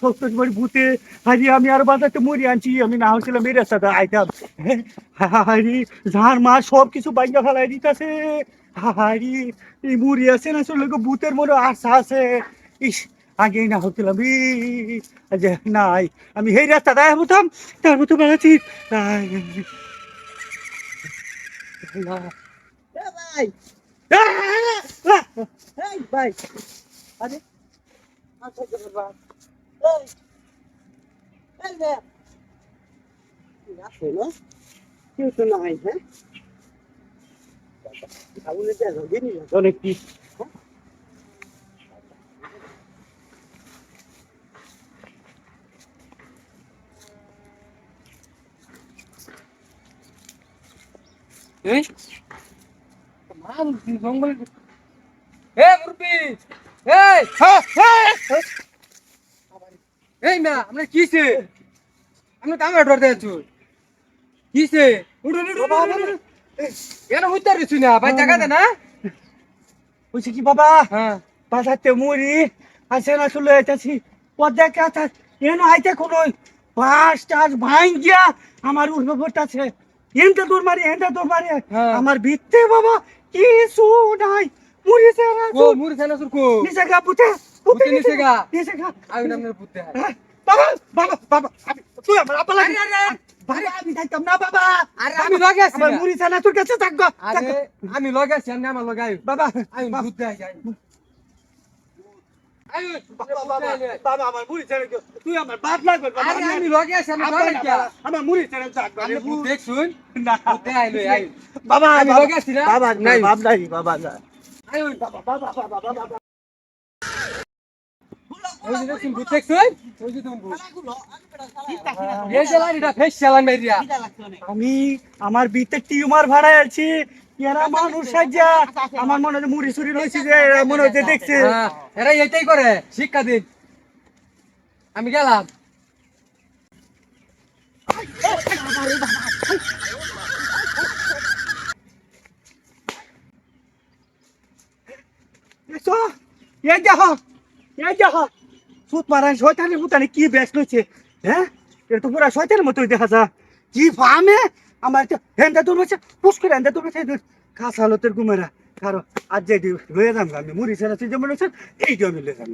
সত্তর বাড়ি ভূতে হারি আমি আর বাজাতে মরি আনছি আমি না হচ্ছিলাম এই রাস্তাটা আইতাম হারি যার মা সব কিছু বাইঙ্গা ফেলাই দিতেছে। হারি এই মুড়ি আছে না আসলে ভূতের মনে আশা আছে। ইস, আগেই না হচ্ছিলাম ই যে নাই। আমি এই রাস্তাটা হতাম তার মতো বেড়াচ্ছি আচ্ছা আসে না? কেউ তো নাই হ্যাঁ? অনেক এই মাল জঙ্গল মুরবি এই এই না আমরা কিসে আমরা তো আমার ডর দেয়াছু কিসে কেন উত্তর দিছু না? ভাই জায়গা দে না। বলছি কি বাবা? হ্যাঁ। বাজাতে মুড়ি আছে না চলে যাইতেছি পদ্মা কাছে এন আইতে কোনো বাস টাস ভাঙ গিয়া আমার উঠবে পড়তেছে এনতে দৌড় মারি এনতে দৌড় মারি। হ্যাঁ। আমার ভিত্তে বাবা কিছু নাই। মুড়ি সে ও মুর সেনা সুর কো নিচে গা পুতে পুঁতে নিচে গা? নিচে গা আমি নামের পুতে। হ্যাঁ, বাবা বাবা বাবা তুই আমার আপা লাগি। ভাই আমি যাইতাম না বাবা। আরে আমি লগে আছি আমার। মুড়ি ছানা তোর কাছে থাকব আরে আমি লগে আছি আমি আমার লগে আই। বাবা। আমি বাবা, বাবা, বাবা, আমার মুড়ি ছেড়ে। তুই আমার বাপ লাগবে আমি- লগে আছি আমি লগে আমার মুড়ি ছেড়ে থাকবে দেখছুন না। বাবা আমি লগে আছি না? বাবা নাই। বাপ নাই বাবা না আই বাবা বাবা বাবা বাবা। ওই যে দেখছুন ভূত দেখছুন? ওই যে তুমি ভূত এই যে লাইনটা ফেস চালান মাইরিয়া। আমি আমার বিতে টিউমার ভাড়ায় আছি এরা মানুষ সাজা আমার মনে হয় মুড়ি চুরি রয়েছে যে মনে হচ্ছে দেখছে। হ্যাঁ, এরা এটাই করে শিক্ষা দিন। আমি গেলাম। এই দেখো এই দেখো। সুত মারান শয়তানের মতন কি বেশ লইছে? হ্যাঁ? এটা তো পুরা শয়তানের মতোই দেখা যা কি ফামে? আমার হেন্দা দূর হচ্ছে পুষ্কর হেন্দা দূর হচ্ছে কাঁচা হলতের গুমেরা। কারও আজ যে লয়ে যাম আমি মুড়ি ছেড়ে যেমন এই আমি লয়ে যাম